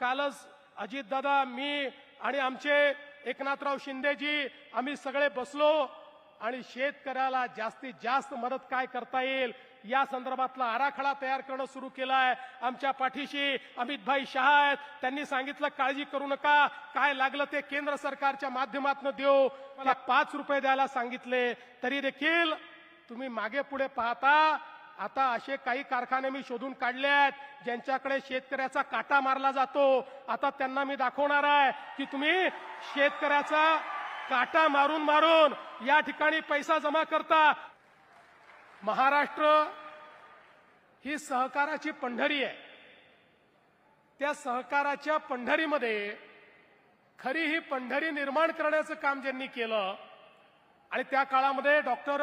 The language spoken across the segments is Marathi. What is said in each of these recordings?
कालच अजितदादा मी आणि आमचे एकनाथराव शिंदेजी आम्ही सगळे बसलो आणि शेतकऱ्याला जास्तीत जास्त मदत काय करता येईल या संदर्भातला आराखडा तयार करणं सुरू केलाय. आमच्या पाठीशी अमितभाई शहा आहेत. त्यांनी सांगितलं काळजी करू नका. काय लागलं ते केंद्र सरकारच्या माध्यमातून देऊ. मला पाच रुपये द्यायला सांगितले. तरी देखील तुम्ही मागे पुढे पाहता आता असे काही कारखाने मी शोधून काढले आहेत ज्यांच्याकडे शेतकऱ्याचा काटा मारला जातो. आता त्यांना मी दाखवणार आहे की तुम्ही शेतकऱ्याचा काटा मारून मारून या ठिकाणी पैसा जमा करता. महाराष्ट्र ही सहकाराची पंढरी आहे. त्या सहकाराच्या पंढरीमध्ये खरी ही पंढरी निर्माण करण्याचं काम ज्यांनी केलं आणि त्या काळामध्ये डॉक्टर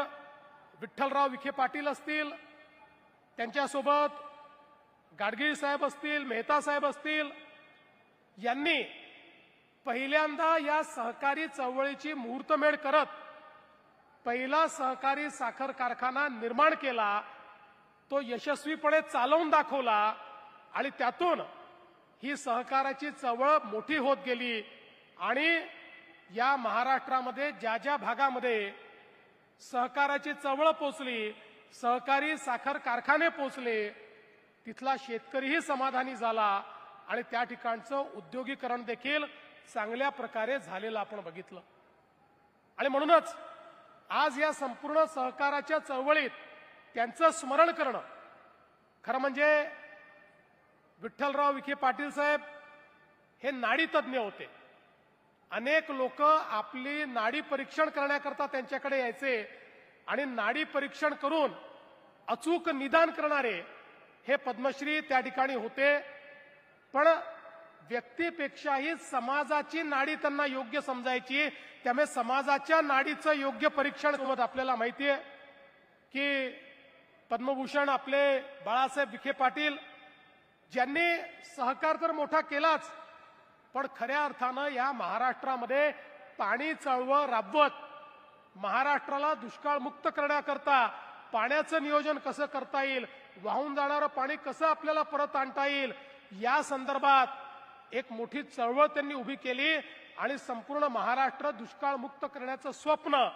विठ्ठलराव विखे पाटील असतील त्यांच्यासोबत गाडगीळ साहेब असतील मेहता साहेब असतील यांनी पहिल्यांदा या सहकारी चळवळीची मुहूर्तमेढ करत पहिला सहकारी साखर कारखाना निर्माण केला तो यशस्वीपणे चालवून दाखवला आणि त्यातून ही सहकाराची चळवळ मोठी होत गेली. आणि या महाराष्ट्रामध्ये ज्या ज्या भागामध्ये सहकाराची चळवळ पोचली सहकारी साखर कारखाने पोचले तिथला शेतकरीही समाधानी झाला आणि त्या ठिकाणचं उद्योगीकरण देखील चांगल्या प्रकारे झालेलं आपण बघितलं. आणि म्हणूनच आज या संपूर्ण सहकाराच्या चळवळीत त्यांचं स्मरण करणं. खरं म्हणजे विठ्ठलराव विखे पाटील साहेब हे नाडी तज्ज्ञ होते. अनेक लोक आपली नाडी परीक्षण करण्याकरता त्यांच्याकडे यायचे. आणि नाडी परीक्षण करून अचूक निदान करणारे हे पद्मश्री त्या ठिकाणी होते. पण व्यक्तीपेक्षाही समाजाची नाडी त्यांना योग्य समजायची. त्यामुळे समाजाच्या नाडीचं योग्य परीक्षण सोबत आपल्याला माहिती आहे की पद्मभूषण आपले बाळासाहेब विखे पाटील ज्यांनी सहकार तर मोठा केलाच पण खऱ्या अर्थानं या महाराष्ट्रामध्ये पाणी चळवळ राबवत महाराष्ट्राला दुष्काळमुक्त करण्याकरता पाण्याचं नियोजन कसं करता येईल वाहून जाणारं पाणी कसं आपल्याला परत आणता येईल या संदर्भात एक मोठी चळवळ त्यांनी उभी केली आणि संपूर्ण महाराष्ट्र दुष्काळमुक्त करण्याचं स्वप्न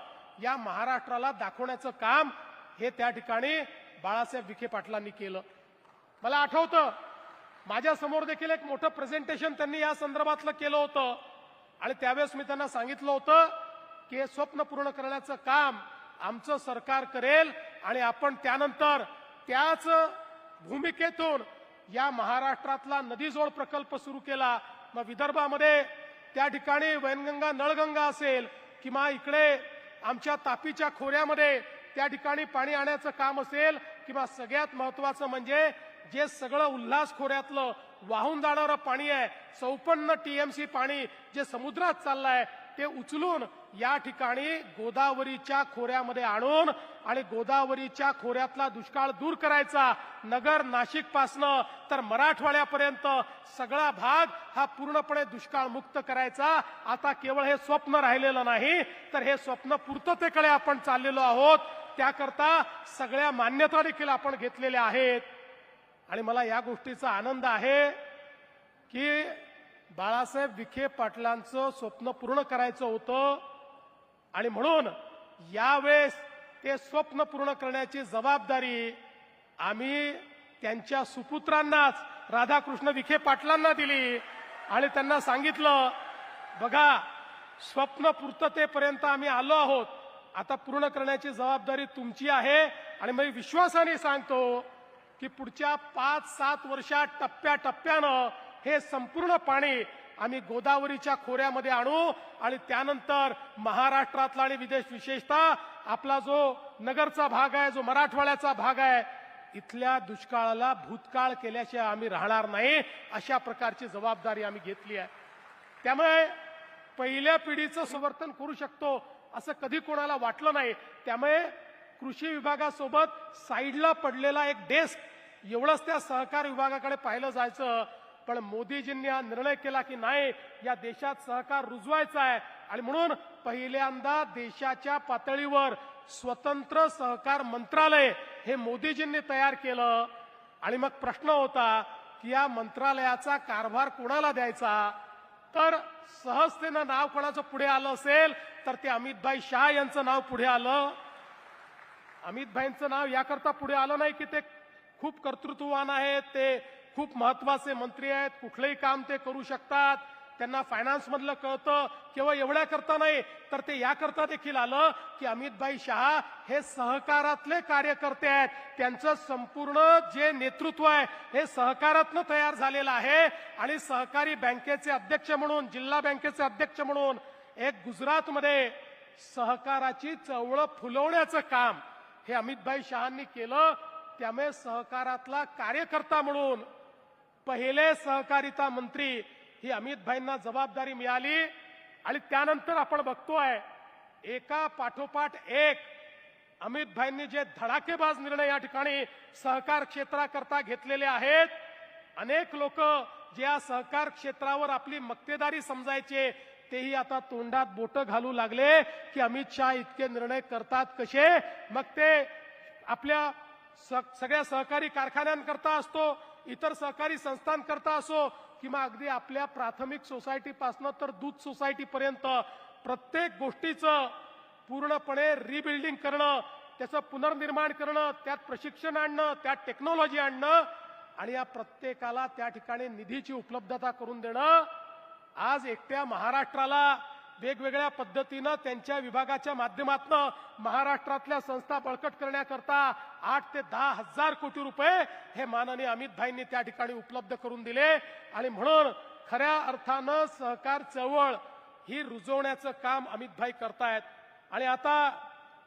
या महाराष्ट्राला दाखवण्याचं काम हे त्या ठिकाणी बाळासाहेब विखे पाटलांनी केलं. मला आठवतं माझ्यासमोर देखील एक मोठं प्रेझेंटेशन त्यांनी या संदर्भातलं केलं होतं आणि त्यावेळेस मी त्यांना सांगितलं होतं की हे स्वप्न पूर्ण करण्याचं काम आमचं सरकार करेल आणि आपण त्यानंतर त्याच भूमिकेतून या महाराष्ट्रातला नदीजोड प्रकल्प सुरू केला. मग विदर्भामध्ये त्या ठिकाणी वैनगंगा नळगंगा असेल किंवा इकडे आमच्या तापीच्या खोऱ्यामध्ये त्या ठिकाणी पाणी आणण्याचं काम असेल किंवा सगळ्यात महत्वाचं म्हणजे जे सगळं उल्हास खोऱ्यातलं वाहून जाणारं पाणी आहे चौपन्न टीएमसी पाणी जे समुद्रात चाललंय ते उचलून या ठिकाणी गोदावरीच्या खोऱ्यामध्ये आणून आणि गोदावरीच्या खोऱ्यातला दुष्काळ दूर करायचा. नगर नाशिक पासनं तर मराठवाड्यापर्यंत सगळा भाग हा पूर्णपणे दुष्काळ मुक्त करायचा. आता केवळ हे स्वप्न राहिलेलं नाही तर हे स्वप्न पूर्ततेकडे आपण चाललेलो आहोत. त्याकरता सगळ्या मान्यता देखील आपण घेतलेल्या आहेत. आणि मला या गोष्टीचा आनंद आहे की बाळासाहेब विखे पाटलांचं स्वप्न पूर्ण करायचं होतं. आणि म्हणून यावेळेस ते स्वप्न पूर्ण करण्याची जबाबदारी आम्ही त्यांच्या सुपुत्रांनाच राधाकृष्ण विखे पाटलांना दिली. आणि त्यांना सांगितलं बघा स्वप्न पूर्ततेपर्यंत आम्ही आलो आहोत. आता पूर्ण करण्याची जबाबदारी तुमची आहे. आणि मी विश्वासाने सांगतो की पुढच्या पाच सात वर्षात टप्प्याटप्प्यानं हे संपूर्ण पाणी आम्ही गोदावरीच्या खोऱ्यामध्ये आणू आणि त्यानंतर महाराष्ट्रातला आणि विदेश विशेषतः आपला जो नगरचा भाग आहे जो मराठवाड्याचा भाग आहे इथल्या दुष्काळाला भूतकाळ केल्याशिवाय आम्ही राहणार नाही अशा प्रकारची जबाबदारी आम्ही घेतली आहे. त्यामुळे पहिल्या पिढीचं समर्थन करू शकतो असं कधी कोणाला वाटलं नाही. त्यामुळे कृषी विभागासोबत साईडला पडलेला एक डेस्क एवढंच त्या सहकार विभागाकडे पाहिलं जायचं पण मोदीजींनी हा निर्णय केला की नाही या देशात सहकार रुजवायचा आहे. आणि म्हणून पहिल्यांदा देशाच्या पातळीवर स्वतंत्र सहकार मंत्रालय हे मोदीजींनी तयार केलं. आणि मग प्रश्न होता की या मंत्रालयाचा कारभार कोणाला द्यायचा? तर सहजतेनं नाव कोणाचं पुढे आलं असेल तर ते अमितभाई शहा यांचं नाव पुढे आलं. अमितभाईंचं नाव याकरता पुढे आलं नाही की ते खूप कर्तृत्ववान आहेत ते खूप महत्त्वाचे मंत्री आहेत कुठलंही काम ते करू शकतात. त्यांना फायनान्समधलं कळतं केवळ एवढ्या करता नाही तर ते याकरता देखील आलं की अमितभाई शहा हे सहकारातले कार्यकर्ते आहेत. त्यांचं संपूर्ण जे नेतृत्व आहे हे सहकारातनं तयार झालेलं आहे. आणि सहकारी बँकेचे अध्यक्ष म्हणून जिल्हा बँकेचे अध्यक्ष म्हणून एक गुजरातमध्ये सहकाराची चवळ फुलवण्याचं काम हे अमितभाई शहांनी केलं. त्यामुळे सहकारातला कार्यकर्ता म्हणून पहिले सहकारिता मंत्री ही अमितभाईंना जबाबदारी मिळाली आणि त्यानंतर आपण बघतोय एका पाठोपाठ एक अमितभाईंनी जे धडाकेबाज निर्णय या ठिकाणी सहकार क्षेत्राकरता घेतलेले आहेत. अनेक लोक जे या सहकार क्षेत्रावर आपली मक्तेदारी समजायचे तेही आता तोंडात बोट घालू लागले की अमित शहा इतके निर्णय करतात कसे? मग ते आपल्या स- सगळ्या सहकारी कारखान्यांकरता असतो. इतर सहकारी संस्थांकरता असो किंवा अगदी आपल्या प्राथमिक सोसायटीपासनं तर दूध सोसायटी पर्यंत प्रत्येक गोष्टीचं पूर्णपणे रिबिल्डिंग करणं त्याचं पुनर्निर्माण करणं त्यात प्रशिक्षण आणणं त्यात टेक्नॉलॉजी आणणं आणि या प्रत्येकाला त्या ठिकाणी निधीची उपलब्धता करून देणं आज एकट्या महाराष्ट्राला वेगवेगळ्या पद्धतीनं त्यांच्या विभागाच्या माध्यमातून महाराष्ट्रातल्या संस्था बळकट करण्याकरता आठ ते दहा हजार कोटी रुपये हे माननीय अमितभाईंनी त्या ठिकाणी उपलब्ध करून दिले. आणि म्हणून खऱ्या अर्थानं सहकार चळवळ ही रुजवण्याचं काम अमितभाई करतायत. आणि आता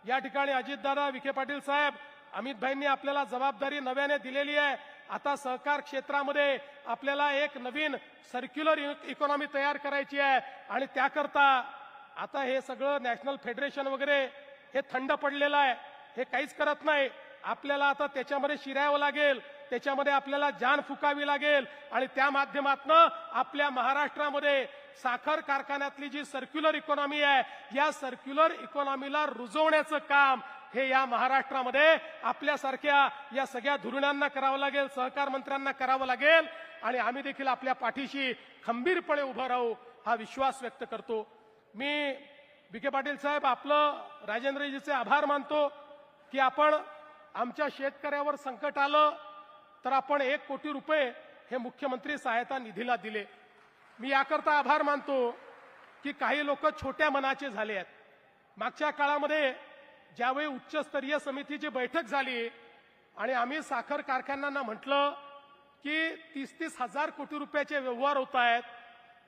या ठिकाणी अजितदादा विखे पाटील साहेब अमितभाईंनी आपल्याला जबाबदारी नव्याने दिलेली आहे. आता सहकार क्षेत्रामध्ये आपल्याला एक नवीन सर्क्युलर इकॉनॉमी e- तयार करायची आहे. आणि त्याकरता आता हे सगळं नॅशनल फेडरेशन वगैरे हे थंड पडलेलं आहे. हे काहीच करत नाही. आपल्याला आता त्याच्यामध्ये शिरावं लागेल. त्याच्यामध्ये आपल्याला जान फुकावी लागेल. आणि त्या माध्यमातनं आपल्या महाराष्ट्रामध्ये साखर कारखान्यातली जी सर्क्युलर इकॉनॉमी आहे या सर्क्युलर इकॉनॉमीला रुजवण्याचं काम हे या महाराष्ट्रामध्ये आपल्यासारख्या या सगळ्या धुरणांना करावं लागेल सहकार मंत्र्यांना करावं लागेल आणि आम्ही देखील आपल्या पाठीशी खंबीरपणे उभं राहू हा विश्वास व्यक्त करतो. मी विखे पाटील साहेब आपलं राजेंद्रजीचे आभार मानतो की आपण आमच्या शेतकऱ्यावर संकट आलं तर आपण एक कोटी रुपये हे मुख्यमंत्री सहायता निधीला दिले. मी याकरता आभार मानतो की काही लोक छोट्या मनाचे झाले आहेत. मागच्या काळामध्ये ज्यावेळी उच्चस्तरीय समितीची बैठक झाली आणि आम्ही साखर कारखान्यांना म्हटलं की तीस तीस हजार कोटी रुपयाचे व्यवहार होत आहेत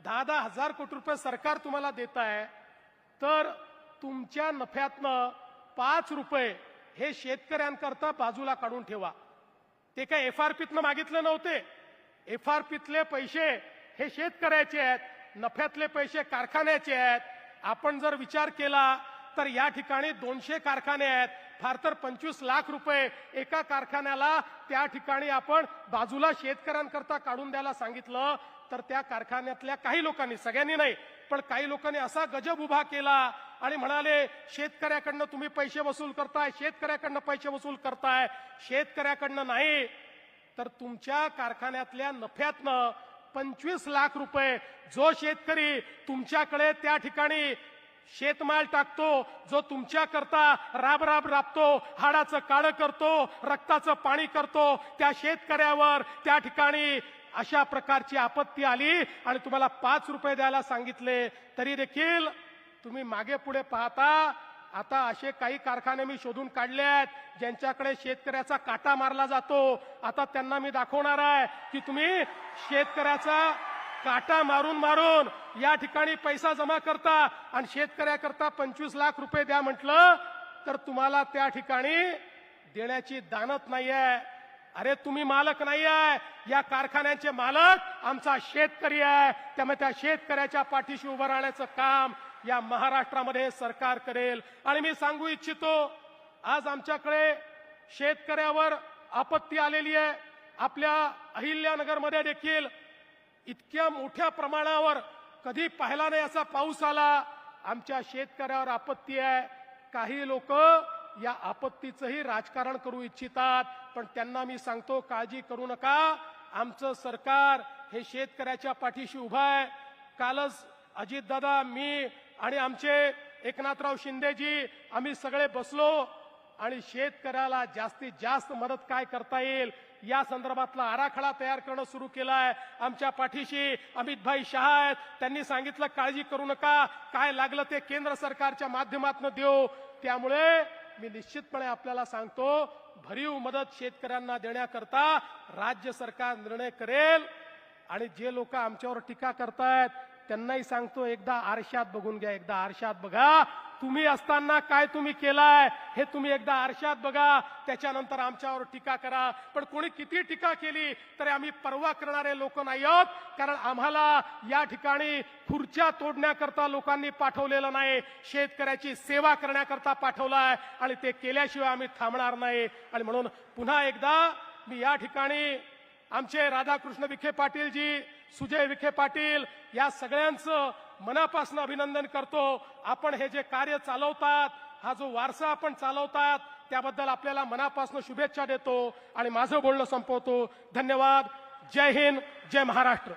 दहा दहा हजार कोटी रुपये सरकार तुम्हाला देत आहे तर तुमच्या नफ्यातनं पाच रुपये हे शेतकऱ्यांकरता बाजूला काढून ठेवा. ते काय एफ आर पीतनं मागितले नव्हते. एफ आर पीतले पैसे हे शेतकऱ्याचे आहेत नफ्यातले पैसे कारखान्याचे आहेत. आपण जर विचार केला तर या ठिकाणी दोनशे कारखाने आहेत. फार तर पंचवीस लाख रुपये एका कारखान्याला त्या ठिकाणी आपण बाजूला शेतकऱ्यांकरता काढून द्यायला सांगितलं. तर त्या कारखान्यातल्या काही लोकांनी सगळ्यांनी नाही पण काही लोकांनी असा गजब उभा केला आणि म्हणाले शेतकऱ्याकडनं तुम्ही पैसे वसूल करताय शेतकऱ्याकडनं पैसे वसूल करताय शेतकऱ्याकडनं नाही. तर तुमच्या कारखान्यातल्या नफ्यातनं पंचवीस लाख रुपये जो शेतकरी तुमच्याकडे त्या ठिकाणी शेतमाल टाकतो जो तुमच्या करता राब राब राबतो हाडाचं काळं करतो रक्ताचं पाणी करतो त्या शेतकऱ्यावर त्या ठिकाणी अशा प्रकारची आपत्ती आली आणि तुम्हाला पाच रुपये द्यायला सांगितले. तरी देखील तुम्ही मागे पुढे पाहता आता असे काही कारखाने मी शोधून काढले आहेत ज्यांच्याकडे शेतकऱ्याचा काटा मारला जातो. आता त्यांना मी दाखवणार आहे की तुम्ही शेतकऱ्याचा काटा मारून मारून या ठिकाणी पैसा जमा करता आणि शेतकऱ्याकरता पंचवीस लाख रुपये द्या म्हटलं तर तुम्हाला त्या ठिकाणी देण्याची दानत नाहीये. अरे तुम्ही मालक नाही आहे या कारखान्याचे मालक आमचा शेतकरी आहे. त्यामुळे त्या शेतकऱ्याच्या पाठीशी उभं राहण्याचं काम या महाराष्ट्रामध्ये सरकार करेल. आणि मी सांगू इच्छितो आज आमच्याकडे शेतकऱ्यावर आपत्ती आलेली आहे. आपल्या अहिल्यानगरमध्ये देखील इतक्या मोठ्या प्रमाणावर कधी पाहिला नाही असा पाऊस आला आमच्या शेतकऱ्यावर आपत्ती आहे. काही लोक या आपत्तीचंही राजकारण करू इच्छितात पण त्यांना मी सांगतो काळजी करू नका. आमचं सरकार हे शेतकऱ्याच्या पाठीशी उभं आहे. कालच अजितदादा मी आणि आमचे एकनाथराव शिंदेजी आम्ही सगळे बसलो आणि शेतकऱ्याला जास्तीत जास्त मदत काय करता येईल या संदर्भातला आराखडा तयार करणं सुरू केलाय. आमच्या पाठीशी अमितभाई शहा आहेत. त्यांनी सांगितलं काळजी करू नका. काय लागलं ते केंद्र सरकारच्या माध्यमातून देऊ. त्यामुळे मी निश्चितपणे आपल्याला सांगतो भरीव मदत शेतकऱ्यांना देण्याकरता राज्य सरकार निर्णय करेल आणि जे लोक आमच्यावर टीका करतायत त्यांनाही सांगतो एकदा आरशात बघून घ्या एकदा आरशात बघा. तुम्ही असताना काय तुम्ही केलाय हे तुम्ही एकदा आरशात बघा. त्याच्यानंतर आमच्यावर टीका करा. पण कोणी किती टीका केली तरी आम्ही परवा करणारे लोक नाही आहोत कारण आम्हाला या ठिकाणी खुर्च्या तोडण्याकरता लोकांनी पाठवलेलं नाही. शेतकऱ्याची सेवा करण्याकरता पाठवलाय आणि ते केल्याशिवाय आम्ही थांबणार नाही. आणि म्हणून पुन्हा एकदा मी या ठिकाणी आमचे राधाकृष्ण विखे पाटीलजी सुजय विखे पाटील या सगळ्यांचं मनापासून अभिनंदन करतो. आपण हे जे कार्य चालवतात हा जो वारसा आपण चालवतात त्याबद्दल आपल्याला मनापासून शुभेच्छा देतो आणि माझं बोलणं संपवतो. धन्यवाद. जय हिंद जय महाराष्ट्र.